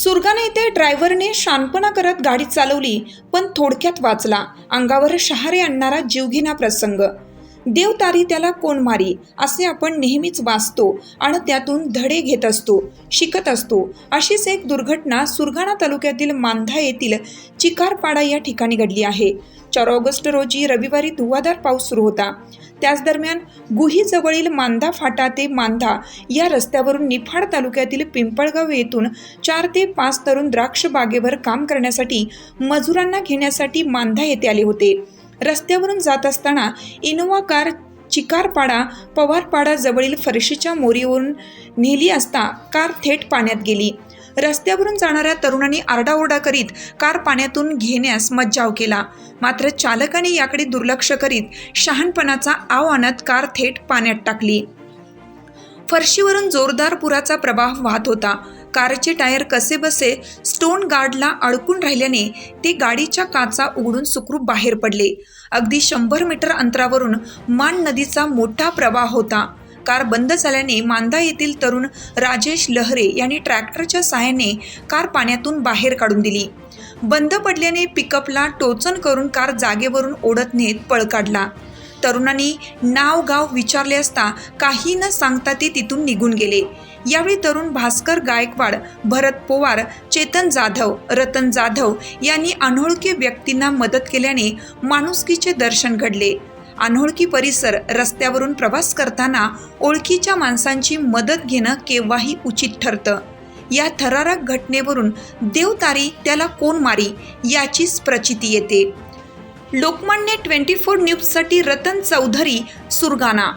सुरगाणा येथे ड्रायव्हरने शानपणा करत गाडी चालवली पण थोडक्यात वाचला. अंगावर शहारे आणणारा जीवघेणा प्रसंग. देव तारी त्याला कोण मारी असे आपण नेहमीच वाचतो आणि त्यातून धडे घेत असतो शिकत असतो. अशीच एक दुर्घटना सुरगाणा तालुक्यातील मांधा येथील चिकारपाडा या ठिकाणी घडली आहे. चार ऑगस्ट रोजी रविवारी धुवाधार पाऊस सुरू होता. त्याच दरम्यान गुहीजवळील मांधा फाटा ते मांधा या रस्त्यावरून निफाड तालुक्यातील पिंपळगाव येथून चार ते पाच तरुण द्राक्ष बागेवर काम करण्यासाठी मजुरांना घेण्यासाठी मांधा येथे आले होते. रस्त्यावरून जात असताना इनोवा कार चिकारपाडा पवारपाडा जवळील फरशीच्या मोरीवरून नेली असता कार थेट पाण्यात गेली. रस्त्यावरून जाणाऱ्या तरुणांनी आरडाओरडा करीत कार पाण्यातून घेण्यास मज्जाव केला. मात्र चालकाने याकडे दुर्लक्ष करीत शहाणपणाचा आव आणत कार थेट पाण्यात टाकली. फरशीवरून जोरदार पुराचा प्रवाह वाहत होता. कारचे टायर कसे बसे स्टोन गार्डला अडकून राहिल्याने ते गाडीच्या काचा उघडून सुखरूप बाहेर पडले. अगदी शंभर मीटर अंतरावरून मान नदीचा मोठा प्रवाह होता. कार बंद झाल्याने मांदा येथील तरुण राजेश लहरे यांनी ट्रॅक्टरच्या सहाय्याने कार पाण्यातून बाहेर काढून दिली. बंद पडल्याने पिकअपला टोचन करून कार जागेवरून ओढत नेत पळ काढला. तरुणांनी नाव गाव विचारले असता काही न सांगता ते तिथून निघून गेले. यावेळी तरुण भास्कर गायकवाड भरत पोवार चेतन जाधव रतन जाधव यांनी अनोळखी व्यक्तींना मदत केल्याने माणुसकीचे दर्शन घडले. अनोळखी परिसर रस्त्यावरून प्रवास करताना ओळखीच्या माणसांची मदत घेणं केव्हाही उचित ठरतं. या थरारक घटनेवरून देवतारी त्याला कोण मारी याचीच प्रचिती येते. लोकमान्य ट्वेंटी फोर न्यूजसाठी रतन चौधरी सुरगाणा.